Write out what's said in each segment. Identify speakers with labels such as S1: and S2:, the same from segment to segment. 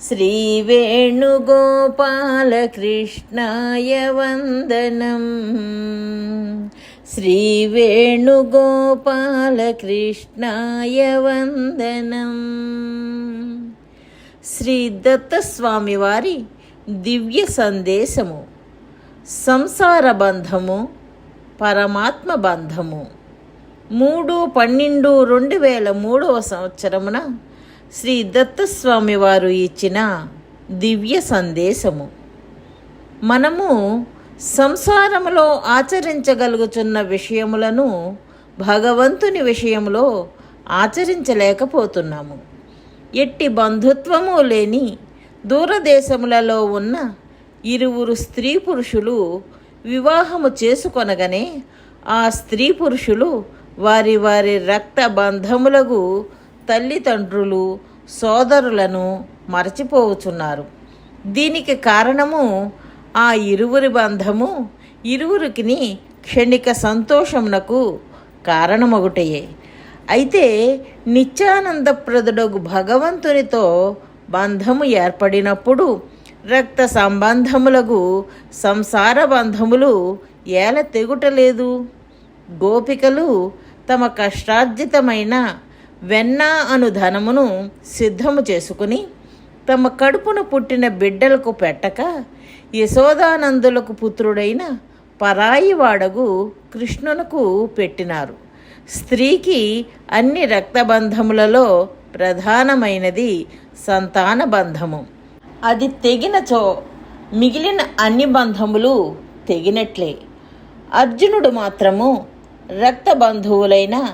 S1: श्रीवेणुगोपालकृष्णाय वन्दनम् श्रीवेणुगोपालकृष्णाय वन्दनम् శ్రీ దత్తస్వామి వారి దివ్య సందేశము సంసార బంధము పరమాత్మ బంధము మూడు పన్నెండు రెండు వేల మూడవ సంవత్సరమున శ్రీ దత్తస్వామి వారు ఇచ్చిన దివ్య సందేశము. మనము సంసారములో ఆచరించగలుగుచున్న విషయములను భగవంతుని విషయంలో ఆచరించలేకపోతున్నాము. ఎట్టి బంధుత్వము లేని దూరదేశములలో ఉన్న ఇరువురు స్త్రీ పురుషులు వివాహము చేసుకొనగానే ఆ స్త్రీ పురుషులు వారి వారి రక్త బంధములకు తల్లిదండ్రులు సోదరులను మరచిపోవచున్నారు. దీనికి కారణము ఆ ఇరువురి బంధము ఇరువురికి క్షణిక సంతోషమునకు కారణమొకటయే అయితే నిత్యానందప్రదుడగు భగవంతునితో బంధము ఏర్పడినప్పుడు రక్త సంబంధములకు సంసార బంధములు ఏల తెగుటలేదు? గోపికలు తమ కష్టార్జితమైన వెన్న అను ధనమును సిద్ధము చేసుకుని తమ కడుపును పుట్టిన బిడ్డలకు పెట్టక యశోదానందులకు పుత్రుడైన పరాయి వాడగు కృష్ణునకు పెట్టినారు. స్త్రీకి అన్ని రక్తబంధములలో ప్రధానమైనది సంతాన బంధము. అది తెగినచో మిగిలిన అన్ని బంధములు తెగినట్లే. అర్జునుడు మాత్రము రక్త బంధువులైన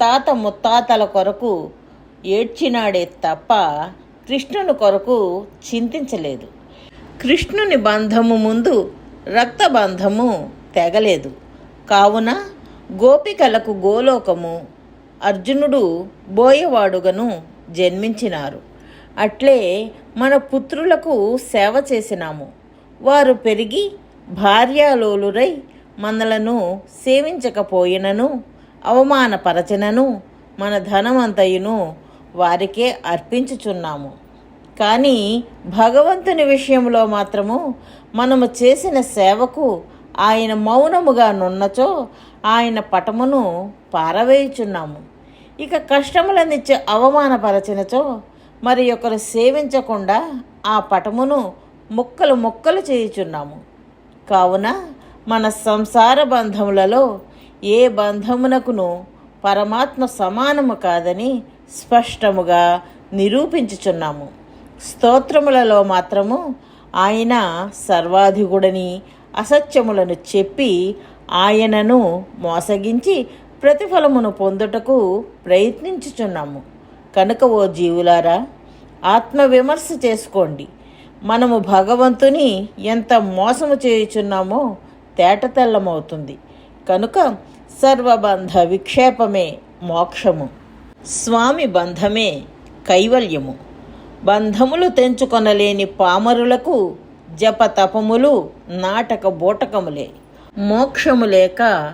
S1: తాత ముత్తాతల కొరకు ఏడ్చినాడే తప్ప కృష్ణుని కొరకు చింతించలేదు. కృష్ణుని బంధము ముందు రక్త బంధము తెగలేదు. కావున గోపికలకు గోలోకము అర్జునుడు బోయవాడుగను జన్మించినారు. అట్లే మన పుత్రులకు సేవ చేసినాము. వారు పెరిగి భార్యాలోలురై మనలను సేవించకపోయినను అవమానపరచనను మన ధనమంతయును వారికే అర్పించుచున్నాము. కానీ భగవంతుని విషయంలో మాత్రము మనము చేసిన సేవకు ఆయన మౌనముగా నున్నచో ఆయన పటమును పారవేయుచున్నాము. ఇక కష్టములనిచ్చే అవమానపరచినచో మరి ఒకరు సేవించకుండా ఆ పటమును ముక్కలు ముక్కలు చేయుచున్నాము. కావున మన సంసార బంధములలో ఏ బంధమునకును పరమాత్మ సమానము కాదని స్పష్టముగా నిరూపించుచున్నాము. స్తోత్రములలో మాత్రము ఆయన సర్వాధిగుడని అసత్యములను చెప్పి ఆయనను మోసగించి ప్రతిఫలమును పొందుటకు ప్రయత్నించుచున్నాము. కనుక ఓ జీవులారా ఆత్మవిమర్శ చేసుకోండి. మనము భగవంతుని ఎంత మోసము చేయుచున్నామో తేటతెల్లమవుతుంది కనుక సర్వబంధ విక్షేపమే మోక్షము. స్వామి బంధమే కైవల్యము. బంధములు తెంచుకొనలేని పామరులకు జపతపములు నాటక బోటకములే. మోక్షము లేక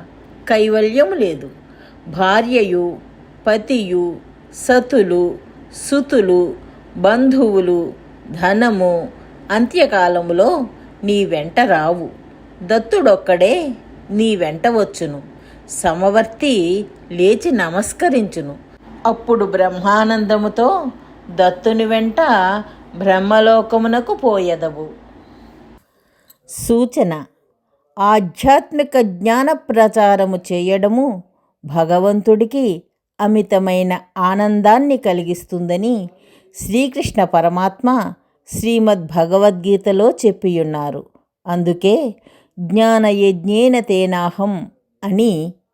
S1: కైవల్యము లేదు. భార్యయు పతియు సతులు సుతులు బంధువులు ధనము అంత్యకాలములో నీ వెంట రావు. దత్తుడొక్కడే నీ వెంట వచ్చును. సమవర్తి లేచి నమస్కరించును. అప్పుడు బ్రహ్మానందముతో దత్తుని వెంట బ్రహ్మలోకమునకు పోయదవు. సూచన ఆధ్యాత్మిక జ్ఞాన ప్రచారము చేయడము భగవంతుడికి అమితమైన ఆనందాన్ని కలిగిస్తుందని శ్రీకృష్ణ పరమాత్మ శ్రీమద్ భగవద్గీతలో చెప్పియున్నారు. అందుకే జ్ఞానయజ్ఞేన తేనాహం అని